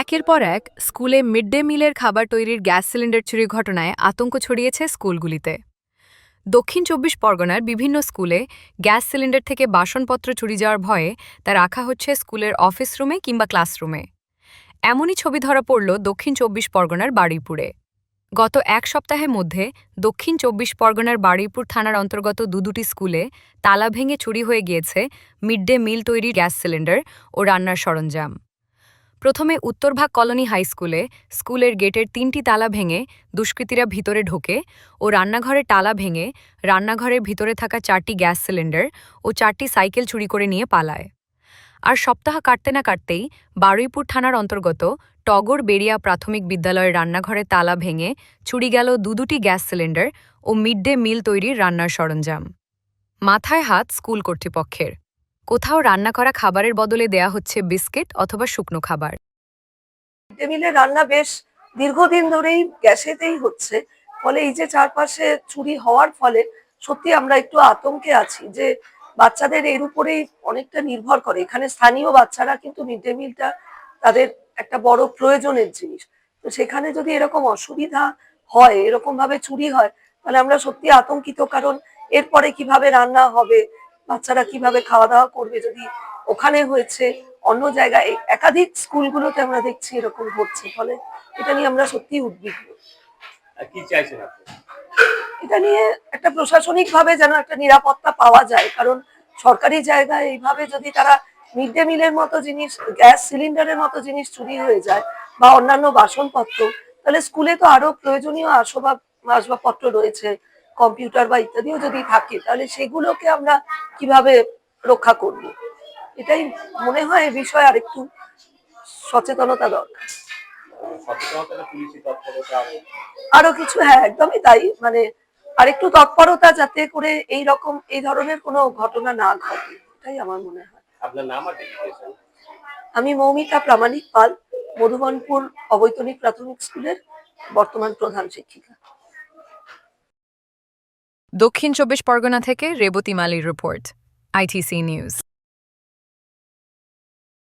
একের পর এক স্কুলে মিড ডে মিলের খাবার তৈরির গ্যাস সিলিন্ডার চুরির ঘটনায় আতঙ্ক ছড়িয়েছে স্কুলগুলিতে। দক্ষিণ চব্বিশ পরগনার বিভিন্ন স্কুলে গ্যাস সিলিন্ডার থেকে বাসনপত্র চুরি যাওয়ার ভয়ে তা রাখা হচ্ছে স্কুলের অফিস রুমে কিংবা ক্লাসরুমে। এমনই ছবি ধরা পড়ল দক্ষিণ চব্বিশ পরগনার বারুইপুরে। গত এক সপ্তাহের মধ্যে দক্ষিণ চব্বিশ পরগনার বারুইপুর থানার অন্তর্গত দুদুটি স্কুলে তালা ভেঙে চুরি হয়ে গিয়েছে মিড ডে মিল তৈরির গ্যাস সিলিন্ডার ও রান্নার সরঞ্জাম। প্রথমে উত্তরভাগ কলোনি হাই স্কুলে, স্কুলের গেটের তিনটি তালা ভেঙে দুষ্কৃতীরা ভিতরে ঢোকে ও রান্নাঘরে তালা ভেঙে রান্নাঘরের ভিতরে থাকা চারটি গ্যাস সিলিন্ডার ও চারটি সাইকেল চুরি করে নিয়ে পালায়। আর সপ্তাহ কাটতে না কাটতেই বারুইপুর থানার অন্তর্গত টগর বেরিয়া প্রাথমিক বিদ্যালয়ের রান্নাঘরে তালা ভেঙে চুরি গেল দুদুটি গ্যাস সিলিন্ডার ও মিড ডে মিল তৈরির রান্নার সরঞ্জাম। মাথায় হাত স্কুল কর্তৃপক্ষের। কোথাও রান্না করা খাবারের বদলে দেয়া হচ্ছে বিস্কিট অথবা শুকনো খাবার। মিলের রান্না বেশ দীর্ঘদিন ধরেই গ্যাসেতেই হচ্ছে। ফলে এই যে চারপাশে চুরি হওয়ার ফলে সত্যি আমরা একটু আতঙ্কে আছি যে বাচ্চাদের এর উপরেই অনেকটা নির্ভর করে। এখানে স্থানীয় বাচ্চারা কিন্তু মিড ডে মিলটা তাদের একটা বড় প্রয়োজনের জিনিস। তো সেখানে যদি এরকম অসুবিধা হয় এরকম ভাবে চুরি হয়, তাহলে আমরা সত্যি আতঙ্কিত। কারণ এরপরে কীভাবে রান্না হবে বাচ্চারা কীভাবে খাওয়া দাওয়া করবে যদি ওখানে হয়েছে অন্য জায়গায় একাধিক স্কুলগুলোতে আমরা দেখছি এরকম হচ্ছে ফলে এটা নিয়ে আমরা সত্যি উদ্বিগ্ন। কি চাইছেন আপনি? এটা নিয়ে একটা প্রশাসনিক ভাবে যেন একটা নিরাপত্তা পাওয়া যায় কারণ সরকারি জায়গায় এইভাবে যদি তারা মিড ডে মিলের মতো জিনিস গ্যাস সিলিন্ডারের মতো জিনিস চুরি হয়ে যায় বা অন্যান্য বাসনপত্র তাহলে স্কুলে তো আরও প্রয়োজনীয় আসবাব আসবাবপত্র রয়েছে। কম্পিউটার বা ইত্যাদিও যদি থাকে তাহলে সেগুলোকে আমরা কীভাবে রক্ষা করব? এটাই মনে হয় বিষয়ে সচেতনতা দরকার। সচেতনতা তৎপরতা আর আরও কিছু হ্যাঁ একদমই তাই। মানে আরেকটু তৎপরতা যাতে করে এই রকম এই ধরনের কোনো ঘটনা না ঘটে এটাই আমার মনে হয়। আপনার নাম আর আমি মৌমিতা প্রামাণিক পাল মধুবনপুর অবৈতনিক প্রাথমিক স্কুলের বর্তমান প্রধান শিক্ষিকা। দক্ষিণ চব্বিশ পরগনা থেকে রেবতী মালির রিপোর্ট আইটিসি নিউজ।